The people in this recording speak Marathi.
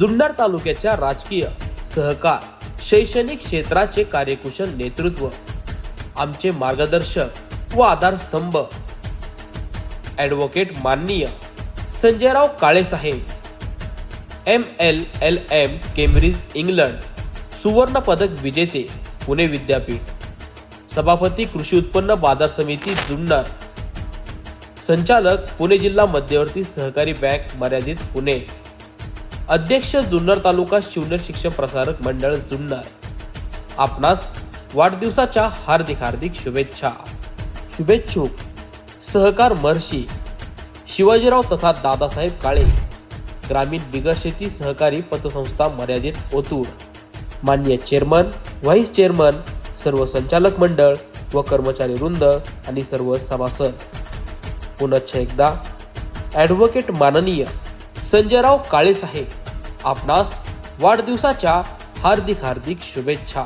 जुन्नर तालुक्याच्या राजकीय सहकार शैक्षणिक क्षेत्राचे कार्यकुशल नेतृत्व आमचे मार्गदर्शक व आधारस्तंभ ॲडव्होकेट माननीय Sanjayrao काळेसाहेब M L L M Cambridge England सुवर्णपदक विजेते पुणे विद्यापीठ सभापती कृषी उत्पन्न बाजार समिती जुन्नर संचालक पुणे जिल्हा मध्यवर्ती सहकारी बँक मर्यादित पुणे. अध्यक्ष जुन्नर तालुका शिवनेर शिक्षण प्रसारक मंडळ जुन्नर. आपणास वाढदिवसाच्या हार्दिक हार्दिक शुभेच्छा. शुभेच्छुक. सहकार महर्षी शिवाजीराव तथा दादासाहेब काळे. ग्रामीण बिगर शेती सहकारी पतसंस्था मर्यादित ओतूर. मान्य चेअरमन व्हाईस चेअरमन सर्व संचालक मंडळ व कर्मचारी वृंद आणि सर्व सभासद. पुनश्च एकदा ॲडव्होकेट माननीय संजयराव काळेसाहेब. आपणास वाढदिवसाच्या हार्दिक हार्दिक शुभेच्छा.